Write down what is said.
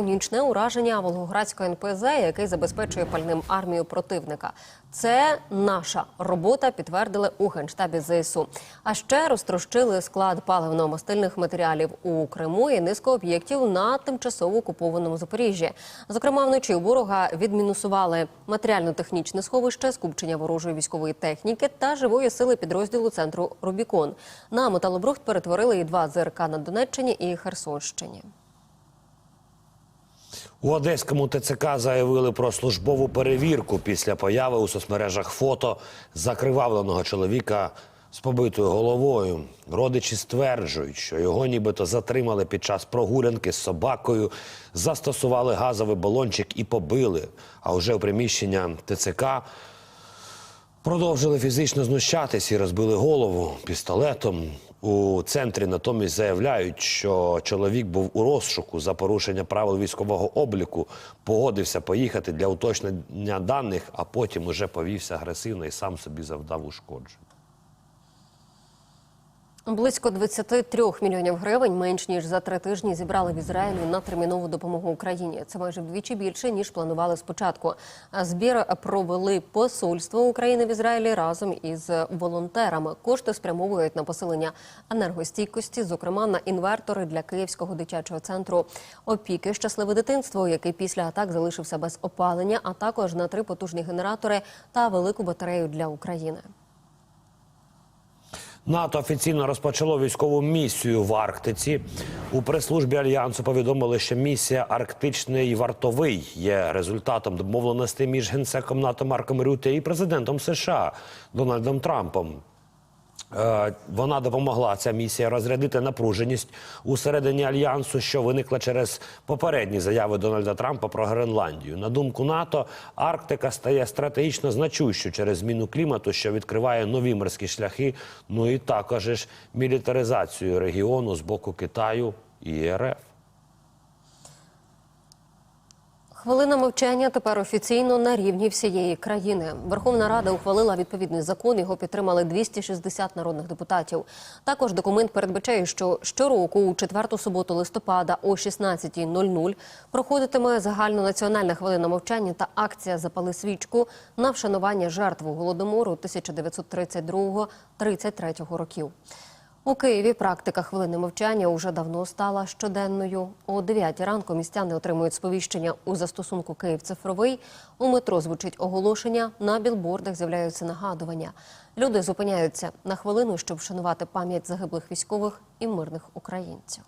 про нічне ураження Волгоградського НПЗ, який забезпечує пальним армію противника. Це наша робота, підтвердили у генштабі ЗСУ. А ще розтрощили склад паливно-мастильних матеріалів у Криму і низку об'єктів на тимчасово окупованому Запоріжжі. Зокрема, вночі у ворога відмінусували матеріально-технічне сховище, скупчення ворожої військової техніки та живої сили підрозділу центру Рубікон. На металобрухт перетворили і два ЗРК на Донеччині і Херсонщині. У Одеському ТЦК заявили про службову перевірку після появи у соцмережах фото закривавленого чоловіка з побитою головою. Родичі стверджують, що його нібито затримали під час прогулянки з собакою, застосували газовий балончик і побили. А вже у приміщення ТЦК Продовжили фізично знущатись і розбили голову пістолетом. У центрі натомість заявляють, що чоловік був у розшуку за порушення правил військового обліку, погодився поїхати для уточнення даних, а потім уже повівся агресивно і сам собі завдав ушкоджень. Близько 23 мільйонів гривень менш ніж за три тижні зібрали в Ізраїлі на термінову допомогу Україні. Це майже вдвічі більше ніж планували спочатку. Збір провели посольство України в Ізраїлі разом із волонтерами. Кошти спрямовують на посилення енергостійкості, зокрема на інвертори для Київського дитячого центру опіки Щасливе дитинство, який після атак залишився без опалення, а також на три потужні генератори та велику батарею для України. НАТО офіційно розпочало військову місію в Арктиці. У прес-службі альянсу повідомили, що місія Арктичний вартовий є результатом домовленостей між генсеком НАТО Марком Рюте і президентом США Дональдом Трампом. Е, Вона допомогла ця місія розрядити напруженість усередині альянсу, що виникла через попередні заяви Дональда Трампа про Гренландію. На думку НАТО, Арктика стає стратегічно значущою через зміну клімату, що відкриває нові морські шляхи. Ну і також ж мілітаризацію регіону з боку Китаю і РФ. Хвилина мовчання тепер офіційно на рівні всієї країни. Верховна Рада ухвалила відповідний закон. Його підтримали 260 народних депутатів. Також документ передбачає, що щороку у четверту суботу листопада о 16.00 проходитиме загальнонаціональна хвилина мовчання та акція Запали свічку на вшанування жертв голодомору 1932-33 років. У Києві практика хвилини мовчання уже давно стала щоденною. О 9 ранку містяни отримують сповіщення у застосунку Київ цифровий. У метро звучить оголошення. На білбордах з'являються нагадування. Люди зупиняються на хвилину, щоб вшанувати пам'ять загиблих військових і мирних українців.